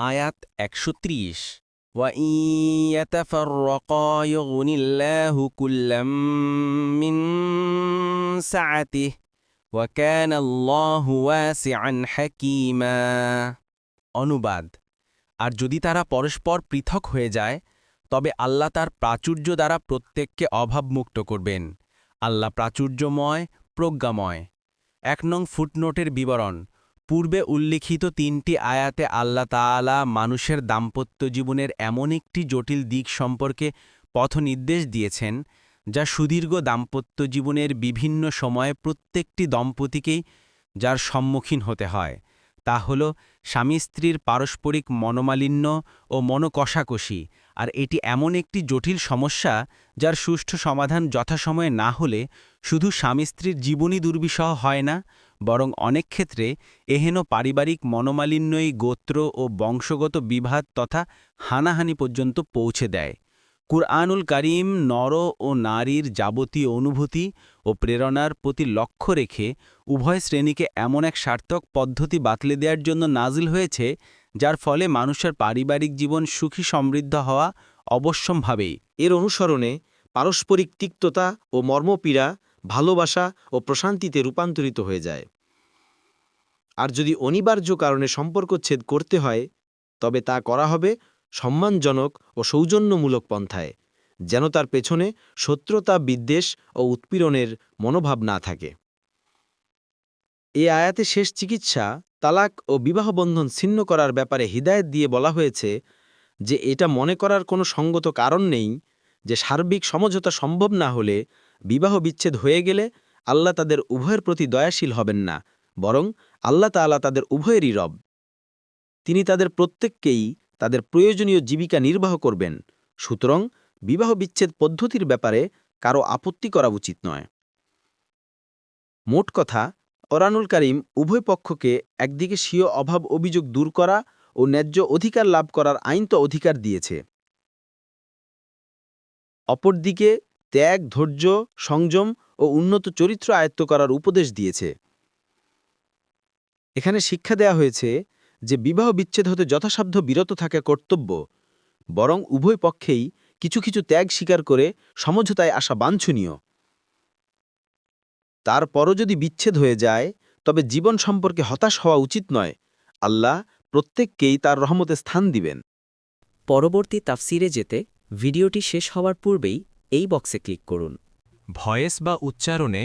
আয়াত একশো ত্রিশ। অনুবাদ, আর যদি তারা পরস্পর পৃথক হয়ে যায়, তবে আল্লাহ তার প্রাচুর্য দ্বারা প্রত্যেককে অভাবমুক্ত করবেন। আল্লাহ প্রাচুর্যময়, প্রজ্ঞাময়। এক নং ফুটনোটের বিবরণ পূর্বে উল্লিখিত তিনটি আয়াতে আল্লাহ তাআলা মানুষের দাম্পত্য জীবনের এমন একটি জটিল দিক সম্পর্কে পথনির্দেশ দিয়েছেন, যা সুদীর্ঘ দাম্পত্য জীবনের বিভিন্ন সময়ে প্রত্যেকটি দম্পতিকেই যার সম্মুখীন হতে হয়। তা হল, স্বামী স্ত্রীর পারস্পরিক মনোমালিন্য ও মনোকষাকষি, আর এটি এমন একটি জটিল সমস্যা যার সুষ্ঠু সমাধান যথাসময়ে না হলে শুধু স্বামী স্ত্রীর জীবনই দুর্বিষহ হয় না বরং অনেক ক্ষেত্রে এহেন পারিবারিক মনোমালিন্যই গোত্র ও বংশগত বিভাদ তথা হানাহানি পর্যন্ত পৌঁছে দেয়। কুরআনুল কারিম নর ও নারীর যাবতীয় অনুভূতি ও প্রেরণার প্রতি লক্ষ্য রেখে উভয় শ্রেণীকে এমন এক সার্থক পদ্ধতি বাতলে দেওয়ার জন্য নাজিল হয়েছে, যার ফলে মানুষের পারিবারিক জীবন সুখী সমৃদ্ধ হওয়া অবশ্যম্ভাবেই এর অনুসরণে পারস্পরিক তিক্ততা ও মর্মপীড়া, ভালোবাসা ও প্রশান্তিতে রূপান্তরিত হয়ে যায়। আর যদি অনিবার্য কারণে সম্পর্কচ্ছেদ করতে হয়, তবে তা করা হবে সম্মানজনক ও সৌজন্যমূলক পন্থায়, যেন তার পেছনে শত্রুতা, বিদ্বেষ ও উৎপীড়নের মনোভাব না থাকে। এ আয়াতে শেষ চিকিৎসা, তালাক ও বিবাহবন্ধন ছিন্ন করার ব্যাপারে হিদায়ত দিয়ে বলা হয়েছে যে এটা মনে করার কোনো সঙ্গত কারণ নেই যে সার্বিক সমঝোতা সম্ভব না হলে বিবাহ বিচ্ছেদ হয়ে গেলে আল্লাহ তাদের উভয়ের প্রতি দয়াশীল হবেন না, বরং আল্লাহ তাআলা তাদের উভয়েরই রব। তিনি তাদের প্রত্যেককেই তাদের প্রয়োজনীয় জীবিকা নির্বাহ করবেন। সুতরাং বিবাহ বিচ্ছেদ পদ্ধতির ব্যাপারে কারও আপত্তি করা উচিত নয়। মোট কথা অরানুল কারিম উভয় পক্ষকে একদিকে স্বীয় অভাব অভিযোগ দূর করা ও ন্যায্য অধিকার লাভ করার আইন তো অধিকার দিয়েছে। অপরদিকে ত্যাগ, ধৈর্য, সংযম ও উন্নত চরিত্র আয়ত্ত করার উপদেশ দিয়েছে। এখানে শিক্ষা দেয়া হয়েছে যে বিবাহ বিচ্ছেদ হতে যথাসাধ্য বিরত থাকা কর্তব্য বরং উভয় পক্ষেই কিছু কিছু ত্যাগ স্বীকার করে সমঝোতায় আসা বাঞ্ছনীয়। তারপরও যদি বিচ্ছেদ হয়ে যায় তবে জীবন সম্পর্কে হতাশ হওয়া উচিত নয়। আল্লাহ প্রত্যেককেই তার রহমতে স্থান দিবেন। পরবর্তী তাফসিরে যেতে ভিডিওটি শেষ হওয়ার পূর্বেই এই বক্সে ক্লিক করুন। ভয়েস বা উচ্চারণে